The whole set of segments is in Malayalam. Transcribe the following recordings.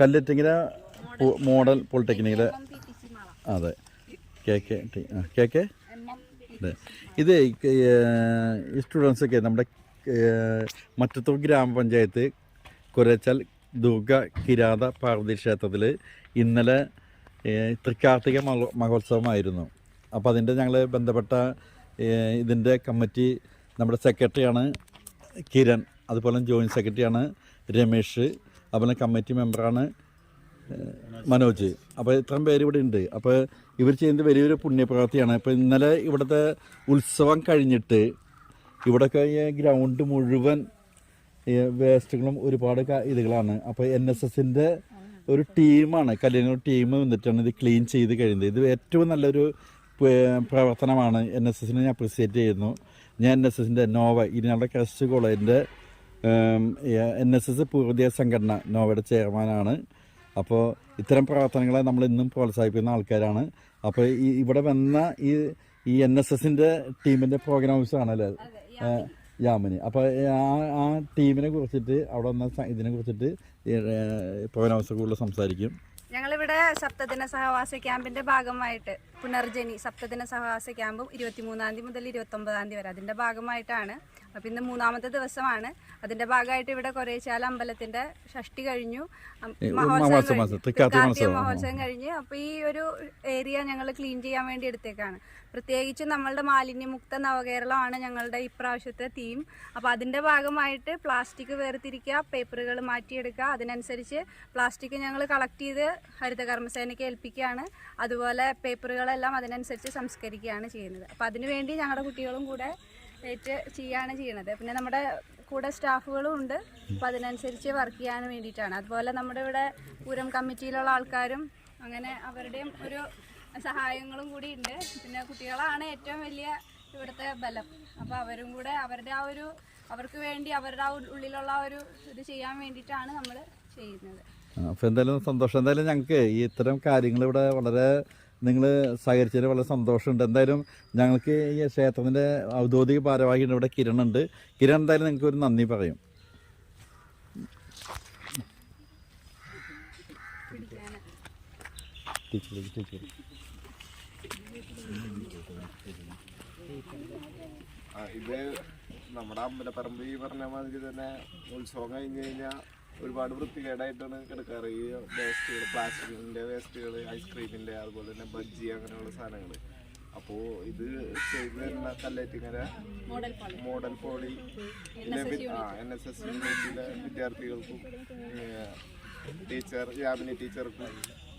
കല്ലെറ്റിങ്ങിലെ മോഡൽ പോളിടെക്നിക്കിലെ അതെ. K K T K K? അതെ. ഇത് സ്റ്റുഡൻസൊക്കെ നമ്മുടെ മറ്റത്തൂർ ഗ്രാമപഞ്ചായത്ത് കുരച്ചാൽ ദുർഗ കിരാത പാർവതി ക്ഷേത്രത്തിൽ ഇന്നലെ തൃക്കാർത്തിക മഹോ- മഹോത്സവമായിരുന്നു. അപ്പോൾ അതിന്റെ ഞങ്ങൾ ബന്ധപ്പെട്ട ഇതിന്റെ കമ്മിറ്റി നമ്മുടെ സെക്രട്ടറിയാണ് കിരൺ. അതുപോലെ ജോയിന്റ് സെക്രട്ടറിയാണ് രമേഷ്. അതുപോലെ കമ്മിറ്റി മെമ്പറാണ് മനോജ്. അപ്പോൾ ഇത്രയും പേര് ഇവിടെ ഉണ്ട്. അപ്പോൾ ഇവർ ചെയ്യുന്നത് വലിയൊരു പുണ്യപ്രവൃത്തിയാണ് അപ്പോൾ ഇന്നലെ ഇവിടുത്തെ ഉത്സവം കഴിഞ്ഞിട്ട് ഇവിടെ ഈ ഗ്രൗണ്ട് മുഴുവൻ വേസ്റ്റുകളും ഒരുപാട് ഇതുകളാണ്. അപ്പോൾ എൻ എസ് എസിന്റെ ഒരു ടീമാണ് കല്യാണ ടീം വന്നിട്ടാണ് ഇത് ക്ലീൻ ചെയ്ത് കഴിയുന്നത് ഇത് ഏറ്റവും നല്ലൊരു പ്രവർത്തനമാണ്. എൻ എസ് എസിനെ ഞാൻ അപ്രിസിയേറ്റ് ചെയ്യുന്നു. ഞാൻ എൻ എസ് എസിന്റെ നോവ ഇരിനാളുടെ ക്രസ്റ്റ് കോളേജിന്റെ എൻ എസ് എസ് പൂർവതീയ സംഘടന നോവയുടെ ചെയർമാനാണ്. അപ്പോൾ ഇത്തരം പ്രവർത്തനങ്ങളെ നമ്മൾ ഇന്നും പ്രോത്സാഹിപ്പിക്കുന്ന ആൾക്കാരാണ്. അപ്പോൾ ഈ ഇവിടെ വന്ന ഈ ഈ എൻ എസ് എസിന്റെ ടീമിന്റെ പ്രോഗ്രാംസ് ആണല്ലേ ഏഹ് യാമിനി. അപ്പോൾ ആ ആ ടീമിനെ കുറിച്ചിട്ട് അവിടെ വന്ന ഇതിനെ കുറിച്ചിട്ട് പ്രോഗ്രാം ഓഫീസർ കൂടുതൽ സംസാരിക്കും. ഞങ്ങളിവിടെ സപ്തദിന സഹവാസ ക്യാമ്പിന്റെ ഭാഗമായിട്ട് പുനർജനി സപ്തദിന സഹവാസ ക്യാമ്പും ഇരുപത്തിമൂന്നാം തീയതി മുതൽ ഇരുപത്തൊമ്പതാം തീയതി വരെ അതിന്റെ ഭാഗമായിട്ടാണ് അപ്പം ഇന്ന് മൂന്നാമത്തെ ദിവസമാണ്. അതിന്റെ ഭാഗമായിട്ട് ഇവിടെ കൊറേച്ചാല അമ്പലത്തിന്റെ ഷഷ്ടി കഴിഞ്ഞു. മഹോത്സവം കഴിഞ്ഞ്. അപ്പോൾ ഈ ഒരു ഏരിയ ഞങ്ങൾ ക്ലീൻ ചെയ്യാൻ വേണ്ടി എടുത്തേക്കാണ്. പ്രത്യേകിച്ച് നമ്മളുടെ മാലിന്യമുക്ത നവകേരളമാണ് ഞങ്ങളുടെ ഇപ്രാവശ്യത്തെ തീം. അപ്പോൾ അതിന്റെ ഭാഗമായിട്ട് പ്ലാസ്റ്റിക് വേർതിരിക്കുക പേപ്പറുകൾ മാറ്റിയെടുക്കുക. അതിനനുസരിച്ച് പ്ലാസ്റ്റിക് ഞങ്ങൾ കളക്ട് ചെയ്ത് ഹരിത കർമ്മസേനയ്ക്ക് ഏൽപ്പിക്കുകയാണ്. അതുപോലെ പേപ്പറുകളെല്ലാം അതിനനുസരിച്ച് സംസ്കരിക്കുകയാണ് ചെയ്യുന്നത്. അപ്പോൾ അതിനുവേണ്ടി ഞങ്ങളുടെ കുട്ടികളും കൂടെ ഏറ്റ് ചെയ്യാണ് ചെയ്യണത്. പിന്നെ നമ്മുടെ കൂടെ സ്റ്റാഫുകളും ഉണ്ട്. അപ്പോൾ അതിനനുസരിച്ച് വർക്ക് ചെയ്യാൻ വേണ്ടിയിട്ടാണ്. അതുപോലെ നമ്മുടെ ഇവിടെ പൂരം കമ്മിറ്റിയിലുള്ള ആൾക്കാരും അങ്ങനെ അവരുടെയും ഒരു സഹായങ്ങളും കൂടി ഉണ്ട്. പിന്നെ കുട്ടികളാണ് ഏറ്റവും വലിയ ഇവിടുത്തെ ബലം. അപ്പോൾ അവരും കൂടെ അവരുടെ ആ ഒരു അവർക്ക് വേണ്ടി അവരുടെ ആ ഉള്ളിലുള്ള ഒരു ഇത് ചെയ്യാൻ വേണ്ടിയിട്ടാണ് നമ്മൾ ചെയ്യുന്നത്. അപ്പോൾ എന്തായാലും സന്തോഷം. എന്തായാലും ഞങ്ങൾക്ക് ഈ ഇത്തരം കാര്യങ്ങൾ ഇവിടെ വളരെ നിങ്ങൾ സഹകരിച്ചതിൽ വളരെ സന്തോഷമുണ്ട്. എന്തായാലും ഞങ്ങൾക്ക് ഈ ക്ഷേത്രത്തിന്റെ ഔദ്യോഗിക ഭാരവാഹിയുണ്ട് ഇവിടെ കിരൺ ഉണ്ട് കിരൺ എന്തായാലും നിങ്ങൾക്ക് ഒരു നന്ദി പറയും. ഇത് നമ്മുടെ അമ്പലപ്പറമ്പ് ഈ പറഞ്ഞ മാതിരി തന്നെ ഉത്സവം കഴിഞ്ഞ് കഴിഞ്ഞാൽ ഒരുപാട് വൃത്തികേടായിട്ടാണ് കിടക്കാറ്. ഈ വേസ്റ്റുകൾ പ്ലാസ്റ്റിക്കിന്റെ വേസ്റ്റുകൾ ഐസ്ക്രീമിന്റെ അതുപോലെ തന്നെ ബജ്ജി അങ്ങനെയുള്ള സാധനങ്ങൾ അപ്പോൾ ഇത് ചെയ്തു തരുന്ന കല്ലേറ്റിങ്ങര മോഡൽ പോളി ആ എൻ എസ് എസ് യൂണിറ്റിലെ വിദ്യാർത്ഥികൾക്കും ടീച്ചർ യാമിനി ടീച്ചർക്കും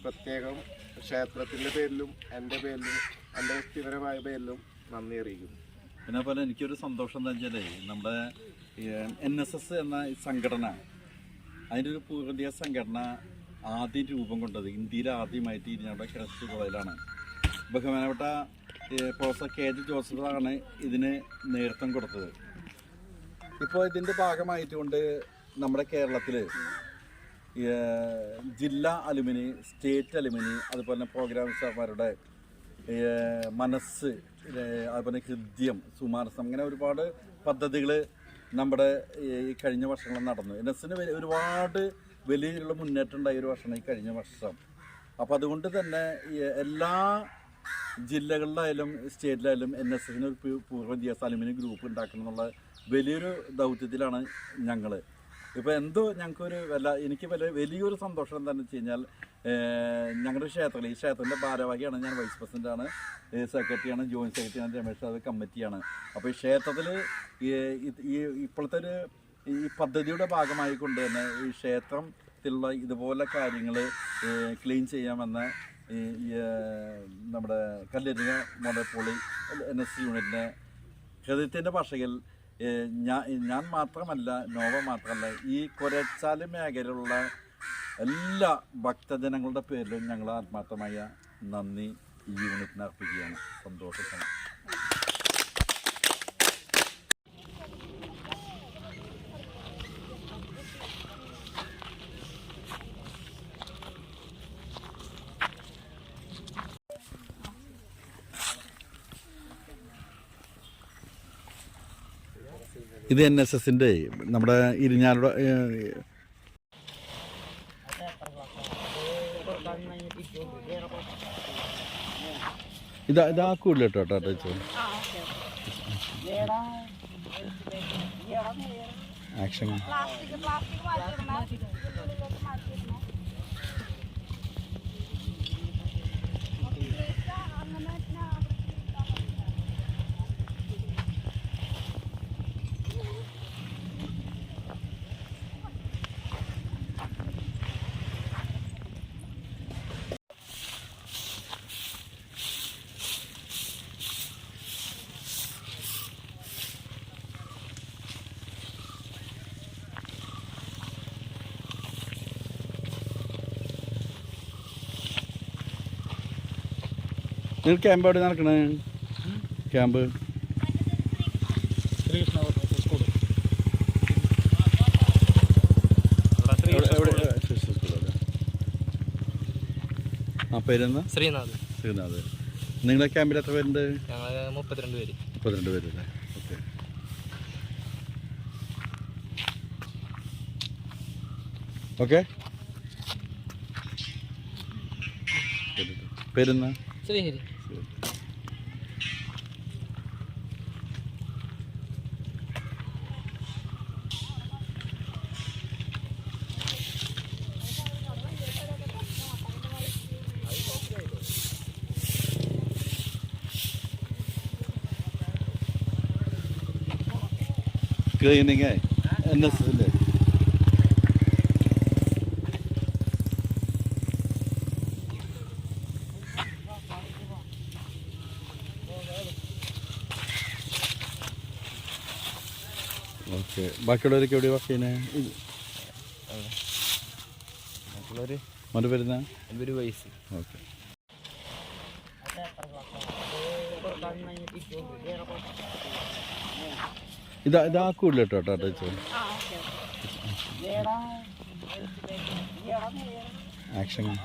പ്രത്യേകം ക്ഷേത്രത്തിന്റെ പേരിലും എന്റെ പേരിലും എന്റെ വ്യക്തിപരമായ പേരിലും നന്ദി അറിയിക്കുന്നു. പിന്നെ പോലെ എനിക്കൊരു സന്തോഷം എന്താ വെച്ചാലേ നമ്മുടെ എൻ എസ് എസ് എന്ന ഈ സംഘടന അതിന്റെ ഒരു പൂർവതീയ സംഘടന ആദ്യം രൂപം കൊണ്ടത് ഇന്ത്യയിൽ ആദ്യമായിട്ട് ഇരിഞ്ഞാവിടെ ക്രസ്റ്റ് കോളേജിലാണ് ബഹുമാനപ്പെട്ട പ്രൊഫസർ കെ ജി ജോസഫാണ് ഇതിന് നേതൃത്വം കൊടുത്തത്. ഇപ്പോൾ ഇതിന്റെ ഭാഗമായിട്ട് കൊണ്ട് നമ്മുടെ കേരളത്തിൽ ജില്ലാ അലുമിനി സ്റ്റേറ്റ് അലുമിനി അതുപോലെ തന്നെ പ്രോഗ്രാം മനസ്സ് അതുപോലെ ഹൃദ്യം സുമാനസം അങ്ങനെ ഒരുപാട് പദ്ധതികൾ നമ്മുടെ ഈ കഴിഞ്ഞ വർഷങ്ങളിൽ നടന്നു. എൻ എസിന് ഒരുപാട് വലിയ രീതിയിലുള്ള മുന്നേറ്റം ഉണ്ടായ ഒരു വർഷമാണ് ഈ കഴിഞ്ഞ വർഷം. അപ്പോൾ അതുകൊണ്ട് തന്നെ എല്ലാ ജില്ലകളിലായാലും സ്റ്റേറ്റിലായാലും എൻ എസ് എസിന് ഒരു പൂർവ വിദ്യാഭ്യാസ അലുമിനിയം ഗ്രൂപ്പ് ഉണ്ടാക്കണം എന്നുള്ള വലിയൊരു ദൗത്യത്തിലാണ് ഞങ്ങൾ ഇപ്പോൾ എന്തോ ഞങ്ങൾക്കൊരു വല്ല എനിക്ക് വല്ല വലിയൊരു സന്തോഷം എന്താണെന്ന് വെച്ച് കഴിഞ്ഞാൽ ഞങ്ങളുടെ ക്ഷേത്രത്തിൽ ഈ ക്ഷേത്രത്തിന്റെ ഭാരവാഹിയാണ് ഞാൻ വൈസ് പ്രസിഡന്റാണ് സെക്രട്ടറിയാണ് ജോയിന്റ് സെക്രട്ടറിയാണ് രമേശ് അത് കമ്മിറ്റിയാണ് അപ്പോൾ ഈ ക്ഷേത്രത്തിൽ ഈ ഇപ്പോഴത്തെ ഒരു ഈ പദ്ധതിയുടെ ഭാഗമായിക്കൊണ്ട് തന്നെ ഈ ക്ഷേത്രത്തിലുള്ള ഇതുപോലെ കാര്യങ്ങൾ ക്ലീൻ ചെയ്യാമെന്ന ഈ നമ്മുടെ കല്ലെരിയ മോഡപ്പോളി എൻ എസ് യൂണിറ്റിനെ ഹൃദയത്തിന്റെ ഭാഷയിൽ ഞാൻ ഞാൻ മാത്രമല്ല നോവ മാത്രമല്ല ഈ കൊരച്ചാൽ മേഖലയിലുള്ള എല്ലാ ഭക്തജനങ്ങളുടെ പേരിലും ഞങ്ങൾ ആത്മാർത്ഥമായ നന്ദി ഈ യൂണിറ്റിന് അർപ്പിക്കുകയാണ്. സന്തോഷം. ഇത് എൻ എസ് എസിന്റെ നമ്മുടെ ഇരിഞ്ഞാലുടെ ഇതാ ഇതാക്കൂല കേട്ടോ ടാറ്റ ആക്ഷൻ നിങ്ങൾ ക്യാമ്പ് എവിടെ നടക്കണേ? ക്യാമ്പ്. ആ പേരെന്താ? ശ്രീനാഥ്. ശ്രീനാഥ്. നിങ്ങളെ ക്യാമ്പിൽ എത്ര പേരുണ്ട്? മുപ്പത്തിരണ്ട് പേര്. മുപ്പത്തിരണ്ട് പേരല്ലേ? ഓക്കെ. ഓക്കെ. പേരെന്താ? ശ്രീഹരി. ക്ലീനിങ് എൻ എസ് എസിന്റെ ഓക്കെ. ബാക്കിയുള്ളവരൊക്കെ എവിടെ വർക്ക് ചെയ്യുന്നത് ഇത് മറ്റു പേരുന്ന എന്റെ ഒരു വയസ്സ് ഓക്കെ. ഇതാ ഇതാക്കൂല്ലോ കേട്ടോ ടാറ്റ വെച്ചോ. ആക്ഷൻ അങ്ങനെ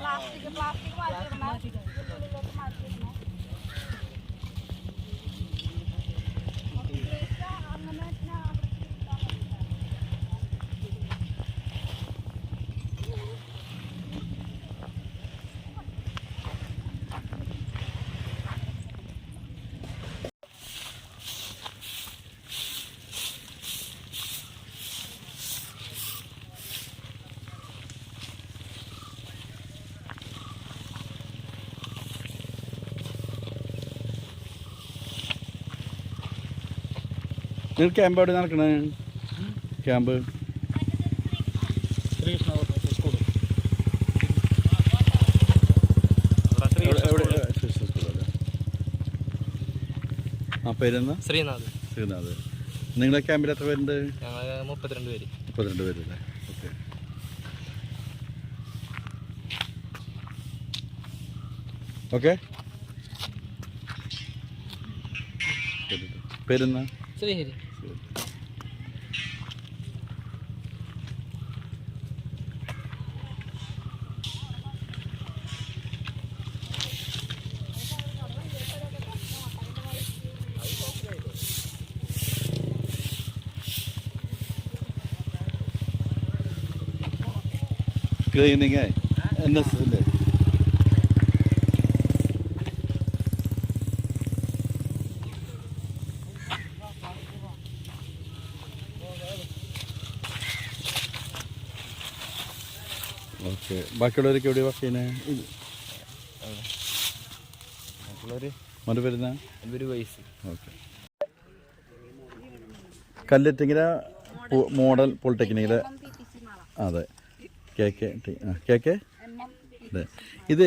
നിങ്ങൾ ക്യാമ്പ് എവിടെ നടക്കണേ? ക്യാമ്പ്. ആ ശ്രീനാഥ്. ശ്രീനാഥ്. നിങ്ങളെ ക്യാമ്പിൽ എത്ര പേരുണ്ട്? മുപ്പത്തിരണ്ട് പേര്. മുപ്പത്തിരണ്ട് പേരല്ലേ? ഓക്കെ. ഓക്കെ. പേരെന്നാ ശ്രീഹരി. ക്ലീനിങ് എൻ എസ് എസിന്റെ ഓക്കെ ബാക്കിയുള്ളവരൊക്കെ എവിടെ വർക്ക് ചെയ്യുന്നത് മറ്റുള്ളവര് മറ്റു പേരുന്ന എന്റെ ഒരു വയസ്സ്. ഓക്കെ കല്ലെറ്റിങ്ങര മോഡൽ പോളിടെക്നിക്കിലെ അതെ. കെ കെ ടി ആ കെ കെ എം എം അതെ ഇത്